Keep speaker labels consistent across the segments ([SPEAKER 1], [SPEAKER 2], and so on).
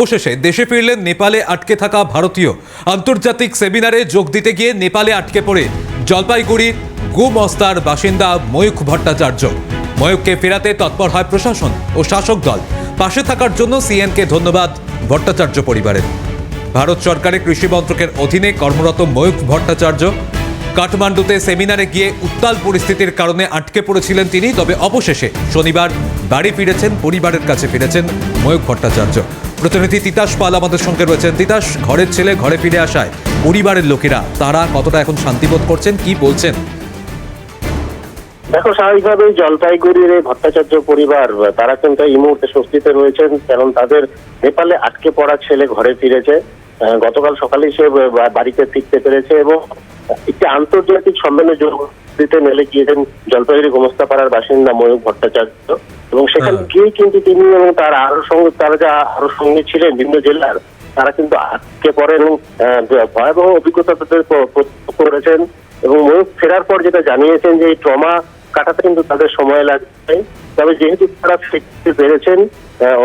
[SPEAKER 1] অবশেষে দেশে ফিরলেন নেপালে আটকে থাকা ভারতীয়। আন্তর্জাতিক সেমিনারে যোগ দিতে গিয়ে নেপালে আটকে পড়ে জলপাইগুড়ির গুমস্তার বাসিন্দা ময়ূখ ভট্টাচার্য। ময়ূখকে ফেরাতে তৎপর হয় প্রশাসন ও শাসক দল। পাশে থাকার জন্য সিএনকে ধন্যবাদ ভট্টাচার্য পরিবারের। ভারত সরকারের কৃষি মন্ত্রকের অধীনে কর্মরত ময়ূখ ভট্টাচার্য কাঠমান্ডুতে সেমিনারে গিয়ে উত্তাল পরিস্থিতির কারণে আটকে পড়েছিলেন তিনি, তবে অবশেষে শনিবার বাড়ি ফিরেছেন, পরিবারের কাছে ফিরেছেন ময়ূখ ভট্টাচার্য। প্রতিনিধি তিতাস পাল আমাদের সঙ্গে রয়েছেন। তিতাস, ঘরের ছেলে ঘরে ফিরে আসায় পরিবারের লোকেরা, তারা কতটা এখন শান্তিবোধ করছেন, কি বলছেন?
[SPEAKER 2] দেখো, স্বাভাবিকভাবেই জলপাইগুড়ির এই ভট্টাচার্য পরিবার, তারা কিন্তু এই মুহূর্তে স্বস্তিতে রয়েছেন, কারণ তাদের নেপালে আটকে পড়া ছেলে ঘরে ফিরেছে। গতকাল সকালেই সে বাড়িতে ফিরতে পেরেছে এবং একটি আন্তর্জাতিক সম্মেলনে যোগ দিতে মেলে গিয়েছেন জলপাইগুড়ি গোমস্তাপাড়ার বাসিন্দা ময়ূক ভট্টাচার্য। এবং সেখানে
[SPEAKER 1] হ্যাঁ।
[SPEAKER 2] গিয়েই কিন্তু তিনি এবং তার আরও সঙ্গে তারা যা আরও সঙ্গে ছিলেন বিভিন্ন জেলার তারা কিন্তু আটকে পড়েন এবং ভয়াবহ অভিজ্ঞতা তাদের করেছেন এবং ফেরার পর যেটা জানিয়েছেন যে এই ট্রমা কাটাতে কিন্তু তাদের সময় লাগবে তবে যেহেতু তারা ফিরতে পেরেছেন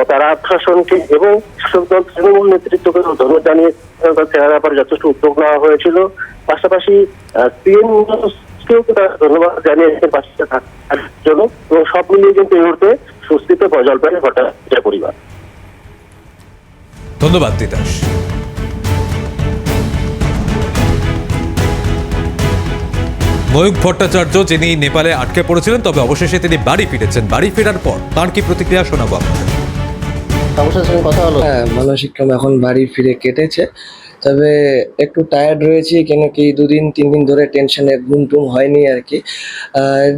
[SPEAKER 2] তারা প্রশাসনকে এবং তৃণমূল নেতৃত্বকে ধন্যবাদ জানিয়ে ফেরার ব্যাপারে যথেষ্ট উদ্যোগ নেওয়া হয়েছিল পাশাপাশি সিএম কেও তারা ধন্যবাদ জানিয়েছেন পাশে থাকার জন্য এবং সব মিলিয়ে কিন্তু এই মুহূর্তে স্বস্তিতে জলপাইগুড়ি ভট্টাচার্য পরিবার।
[SPEAKER 1] ধন্যবাদ, তিতাস। ময়ূক ভট্টাচার্য, যিনি নেপালে আটকে পড়েছিলেন, তবে অবশেষে তিনি বাড়ি ফিরেছেন। বাড়ি ফেরার পর তার কি প্রতিক্রিয়া শোনাবো আপনাদের?
[SPEAKER 3] সমস্যার সঙ্গে কথা হলো?
[SPEAKER 4] হ্যাঁ মানসিক ক্রম এখন বাড়ি ফিরে কেটেছে। তবে একটু টায়ার্ড রয়েছি কেন কি দুদিন তিন দিন ধরে টেনশনে ঘুম টুম হয়নি আর কি।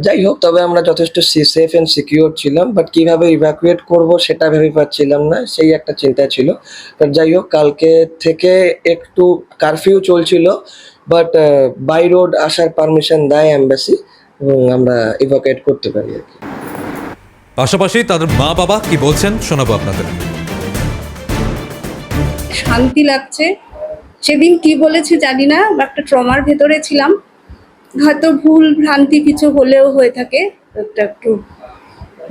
[SPEAKER 4] যাই হোক তবে আমরা যথেষ্ট সেফ অ্যান্ড সিকিউর ছিলাম বাট কীভাবে ইভ্যাকুয়েট করব সেটা ভেবে পাচ্ছিলাম না সেই একটা চিন্তা ছিল। বাট যাই হোক কালকে থেকে একটু কারফিউ চলছিল বাট বাই রোড আসার পারমিশন দেয় অ্যাম্বাসি এবং আমরা ইভ্যাকুয়েট করতে পারি আর কি।
[SPEAKER 1] পাশাপাশি তাদের মা বাবা কি বলছেন শোনাবো আপনাদের।
[SPEAKER 5] শান্তি লাগছে। সেদিন কি বলেছে জানি না একটা ট্রমার ভেতরে ছিলাম। হয়তো ভুল ভ্রান্তি কিছু হলেও হয়ে থাকে একটা একটু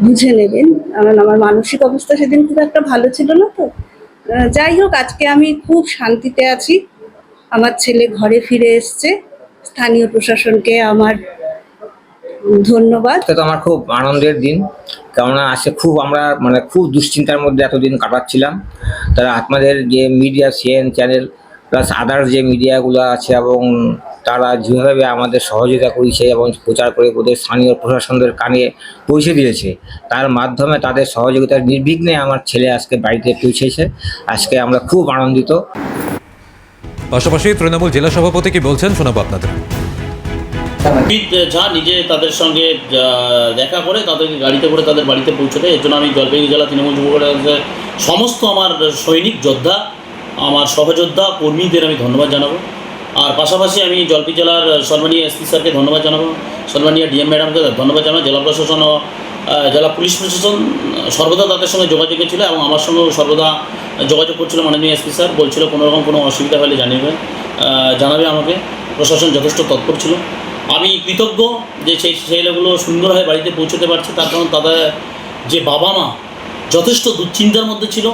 [SPEAKER 5] বুঝে নেবেন। কারণ আমার মানসিক অবস্থা সেদিন খুব একটা ভালো ছিল না তো। যাই হোক, আজকে আমি খুব শান্তিতে আছি। আমার ছেলে ঘরে ফিরে এসছে। স্থানীয় প্রশাসনকে আমার ধন্যবাদ।
[SPEAKER 3] তো আমার খুব আনন্দের দিন। কেননা আজকে খুব আমরা মানে খুব দুশ্চিন্তার মধ্যে এতদিন কাটাচ্ছিলাম। তারা আপনাদের যে media CN channel plus others যে মিডিয়াগুলো আছে এবং তারা যেভাবে আমাদের সহযোগিতা করেছে এবং প্রচার করে ওদের স্থানীয় প্রশাসনদের কানে পৌঁছে দিয়েছে তার মাধ্যমে তাদের সহযোগিতার নির্বিঘ্নে আমার ছেলে আজকে বাড়িতে পৌঁছেছে। আজকে আমরা খুব আনন্দিত।
[SPEAKER 1] পাশাপাশি তৃণমূল জেলা সভাপতি কি বলছেন শোনাবো আপনাদের।
[SPEAKER 6] ঝা নিজে তাদের সঙ্গে দেখা করে তাদেরকে গাড়িতে করে তাদের বাড়িতে পৌঁছে দেয় এর জন্য আমি জলপাইগুড়ি জেলা তৃণমূল যুব সমস্ত আমার সৈনিক, যোদ্ধা, আমার সহযোদ্ধা, কর্মীদের আমি ধন্যবাদ জানাব। আর পাশাপাশি আমি জলপাই জেলার সম্মানীয় এসপি স্যারকে ধন্যবাদ জানাব। সম্মানীয় ডিএম ম্যাডামকে ধন্যবাদ জানাব। জেলা প্রশাসন ও জেলা পুলিশ প্রশাসন সর্বদা তাদের সঙ্গে যোগাযোগে ছিল এবং আমার সঙ্গেও সর্বদা যোগাযোগ করছিল মাননীয় এসপি স্যার। বলছিল কোনো রকম কোনো অসুবিধা হলে জানিয়ে জানাবে আমাকে। প্রশাসন যথেষ্ট তৎপর ছিল। আমি কৃতজ্ঞ যে সেই ছেলেগুলো সুন্দরভাবে বাড়িতে পৌঁছতে পারছে। তার কারণ তাদের যে বাবা মা যথেষ্ট দুশ্চিন্তার মধ্যে ছিল।